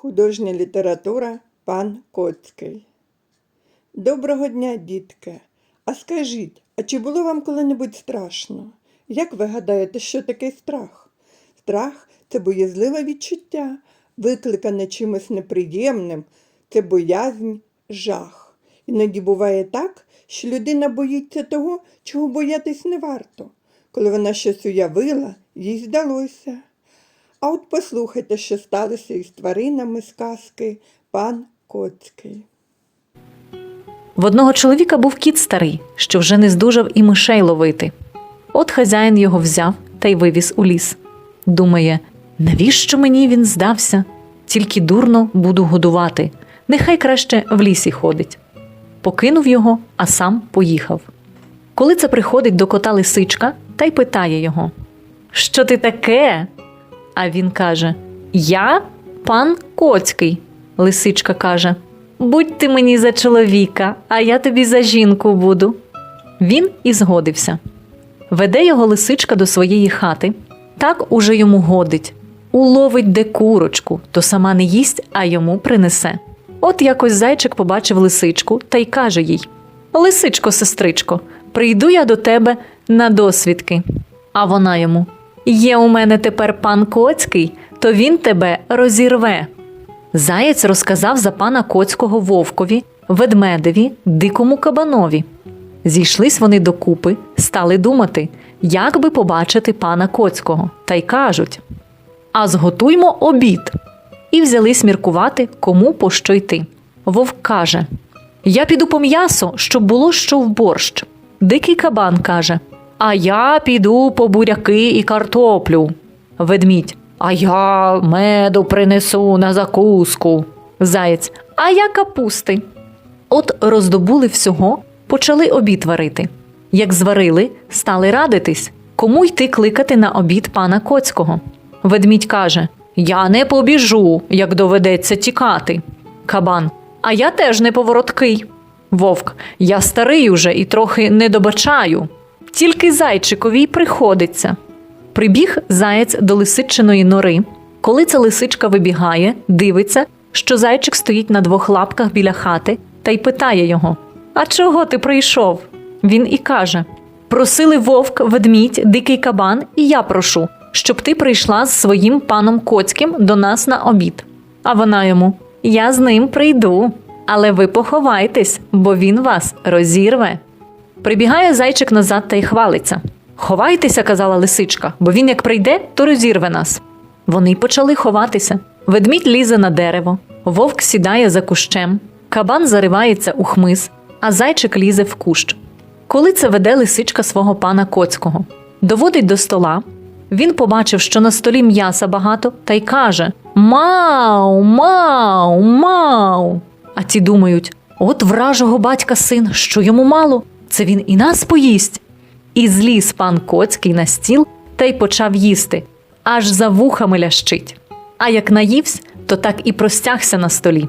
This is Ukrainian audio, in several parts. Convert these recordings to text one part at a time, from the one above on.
Художня література пан Коцький. Доброго дня, дітки. А скажіть, а чи було вам коли-небудь страшно? Як ви гадаєте, що таке страх? Страх це боязливе відчуття, викликане чимось неприємним, це боязнь, жах. Іноді буває так, що людина боїться того, чого боятись не варто. Коли вона щось уявила, їй здалося. А от послухайте, що сталося із тваринами з казки пан Коцький. В одного чоловіка був кіт старий, що вже не здужав і мишей ловити. От хазяїн його взяв та й вивіз у ліс. Думає, навіщо мені він здався? Тільки дурно буду годувати. Нехай краще в лісі ходить. Покинув його, а сам поїхав. Коли це приходить до кота лисичка та й питає його: Що ти таке? А він каже: Я пан Коцький. Лисичка каже: Будь ти мені за чоловіка, а я тобі за жінку буду. Він і згодився. Веде його лисичка до своєї хати, так уже йому годить. Уловить де курочку, то сама не їсть, а йому принесе. От якось зайчик побачив лисичку та й каже їй: Лисичко, сестричко, прийду я до тебе на досвідки. А вона йому: Є у мене тепер пан Коцький, то він тебе розірве. Заєць розказав за пана Коцького вовкові, ведмедеві, дикому кабанові. Зійшлись вони докупи, стали думати, як би побачити пана Коцького, та й кажуть: А зготуймо обід. І взялись міркувати, кому по що йти. Вовк каже: Я піду по м'ясо, щоб було що в борщ. Дикий кабан каже: А я піду по буряки і картоплю. Ведмідь. А я меду принесу на закуску. Заєць. А я капусти. От роздобули всього, почали обід варити. Як зварили, стали радитись, кому йти кликати на обід пана Коцького. Ведмідь каже: Я не побіжу, як доведеться тікати. Кабан. А я теж не повороткий. Вовк. Я старий уже і трохи не добачаю. Тільки зайчикові й приходиться. Прибіг заєць до лисичиної нори. Коли ця лисичка вибігає, дивиться, що зайчик стоїть на двох лапках біля хати та й питає його: А чого ти прийшов? Він і каже: Просили вовк, ведмідь, дикий кабан, і я прошу, щоб ти прийшла з своїм паном Коцьким до нас на обід. А вона йому: Я з ним прийду, але ви поховайтесь, бо він вас розірве. Прибігає зайчик назад та й хвалиться. Ховайтеся, казала лисичка, бо він як прийде, то розірве нас. Вони почали ховатися. Ведмідь лізе на дерево, вовк сідає за кущем, кабан заривається у хмиз, а зайчик лізе в кущ. Коли це веде лисичка свого пана Коцького, доводить до стола. Він побачив, що на столі м'яса багато, та й каже: Мау, мау, мау. А ті думають: от вражого батька син, що йому мало, це він і нас поїсть. І зліз пан Коцький на стіл та й почав їсти, аж за вухами лящить. А як наївсь, то так і простягся на столі.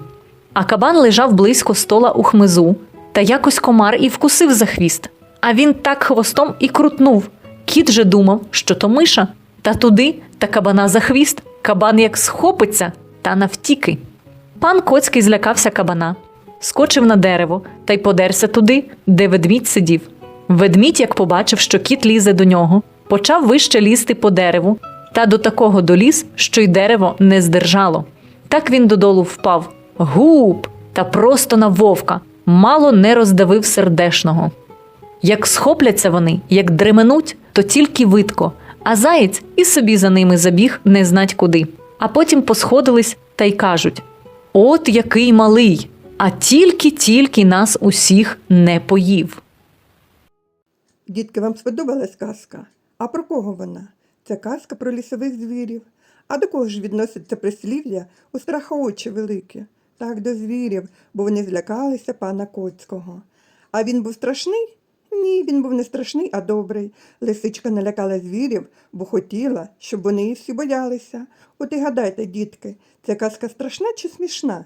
А кабан лежав близько стола у хмизу, та якось комар і вкусив за хвіст. А він так хвостом і крутнув. Кіт же думав, що то миша, та туди, та кабана за хвіст, кабан як схопиться, та навтіки. Пан Коцький злякався кабана, скочив на дерево та й подерся туди, де ведмідь сидів. Ведмідь, як побачив, що кіт лізе до нього, почав вище лізти по дереву, та до такого доліз, що й дерево не здержало. Так він додолу впав гуп та просто на вовка, мало не роздавив сердешного. Як схопляться вони, як дременуть, то тільки видко, а заєць і собі за ними забіг не знать куди. А потім посходились та й кажуть: От який малий, а тільки-тільки нас усіх не поїв. Дітки, вам сподобалась казка? А про кого вона? Це казка про лісових звірів. А до кого ж відноситься прислів'я у страха очі великі? Так, до звірів, бо вони злякалися пана Коцького. А він був страшний? Ні, він був не страшний, а добрий. Лисичка налякала звірів, бо хотіла, щоб вони її всі боялися. От і гадайте, дітки, ця казка страшна чи смішна?